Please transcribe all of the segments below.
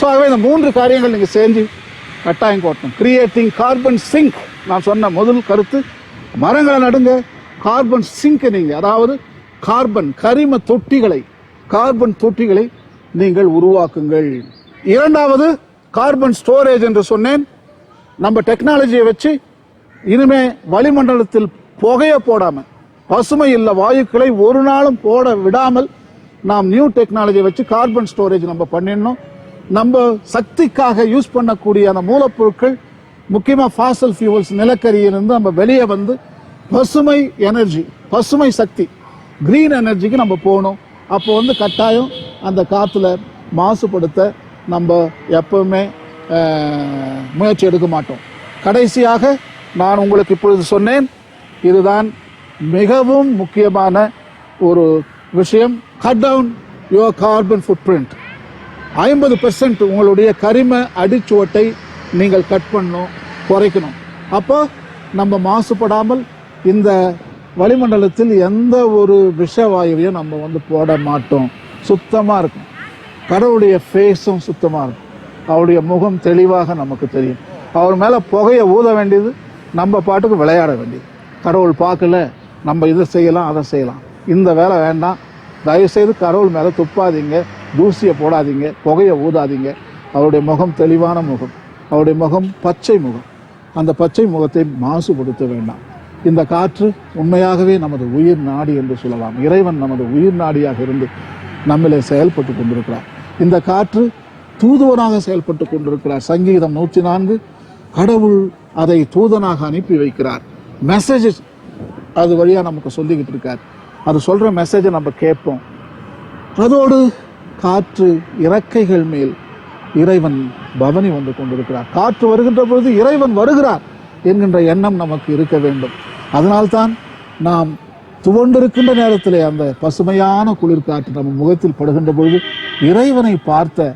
So ஆகவே இந்த மூன்று காரியங்கள் நீங்கள் செஞ்சு கட்டாயம் கோட்டணும் கிரியேட்டிங் கார்பன் சிங்க் நான் சொன்ன முதல் கருத்து மரங்களை நடுங்க கார்பன் சிங்கை நீங்கள் அதாவது கார்பன் கரிம தொட்டிகளை கார்பன் தொட்டிகளை நீங்கள் உருவாக்குங்கள். இரண்டாவது கார்பன் ஸ்டோரேஜ் என்று சொன்னேன். நம்ம டெக்னாலஜியை வச்சு இனிமே வளிமண்டலத்தில் புகைய போடாமல் பசுமை இல்லை வாயுக்களை ஒரு நாளும் போட விடாமல் நாம் நியூ டெக்னாலஜியை வச்சு கார்பன் ஸ்டோரேஜ் நம்ம பண்ணிடணும். நம்ம சக்திக்காக யூஸ் பண்ணக்கூடிய அந்த மூலப்பொருட்கள் முக்கியமாக ஃபாசல் ஃபியூவல்ஸ் நிலக்கரியிலிருந்து நம்ம வெளியே வந்து பசுமை எனர்ஜி பசுமை சக்தி க்ரீன் எனர்ஜிக்கு நம்ம போகணும். அப்போ வந்து கட்டாயம் அந்த காற்றுல மாசுபடுத்த நம்ம எப்பவுமே முயற்சி எடுக்க மாட்டோம். கடைசியாக நான் உங்களுக்கு இப்பொழுது சொன்னேன் இதுதான் மிகவும் முக்கியமான ஒரு விஷயம். Cut down your carbon footprint ஐம்பது பெர்சன்ட் உங்களுடைய கரிம அடிச்சுவட்டை நீங்கள் கட் பண்ணணும் குறைக்கணும். அப்போ நம்ம மாசுபடாமல் இந்த வளிமண்டலத்தில் எந்த ஒரு விஷவாயுவையும் நம்ம வந்து போட மாட்டோம். சுத்தமாக இருக்கும். கடவுளுடைய ஃபேஸும் சுத்தமாக இருக்கும். அவருடைய முகம் தெளிவாக நமக்கு தெரியும். அவர் மேலே புகையை ஊத வேண்டியது நம்ம பாட்டுக்கு விளையாட வேண்டியது. கடவுள் பார்க்கல நம்ம இதை செய்யலாம் அதை செய்யலாம். இந்த வேலை வேண்டாம். தயவுசெய்து கடவுள் மேலே துப்பாதீங்க. தூசியை போடாதீங்க புகையை ஊதாதீங்க. அவருடைய முகம் தெளிவான முகம் அவருடைய முகம் பச்சை முகம். அந்த பச்சை முகத்தை மாசுபடுத்த வேண்டாம். இந்த காற்று உண்மையாகவே நமது உயிர் நாடி என்று சொல்லலாம். இறைவன் நமது உயிர் நாடியாக இருந்து நம்மிலே செயல்பட்டு கொண்டிருக்கிறார். இந்த காற்று தூதுவனாக செயல்பட்டு கொண்டிருக்கிறார். சங்கீதம் நூற்றி நான்கு கடவுள் அதை தூதனாக அனுப்பி வைக்கிறார். மெசேஜஸ் அது வழியாக நமக்கு சொல்லிக்கிட்டு இருக்கார். அது சொல்கிற மெசேஜை நம்ம கேட்போம். அதோடு காற்று இறக்கைகள் மேல் இறைவன் பவனி வந்து கொண்டிருக்கிறார். காற்று வருகின்ற பொழுது இறைவன் வருகிறார் என்கின்ற எண்ணம் நமக்கு இருக்க வேண்டும். அதனால்தான் நாம் துவண்டிருக்கின்ற நேரத்திலே அந்த பசுமையான குளிர் காற்று நம்ம முகத்தில் படுகின்ற பொழுது இறைவனை பார்த்த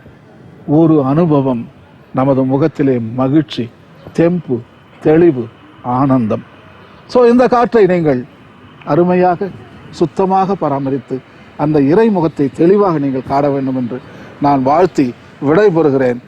ஒரு அனுபவம் நமது முகத்திலே மகிழ்ச்சி தெம்பு தெளிவு ஆனந்தம். ஸோ இந்த காற்றை நீங்கள் அருமையாக சுத்தமாக பராமரித்து அந்த இறைமுகத்தை தெளிவாக நீங்கள் காட வேண்டும் என்று நான் வாழ்த்தி விடைபெறுகிறேன்.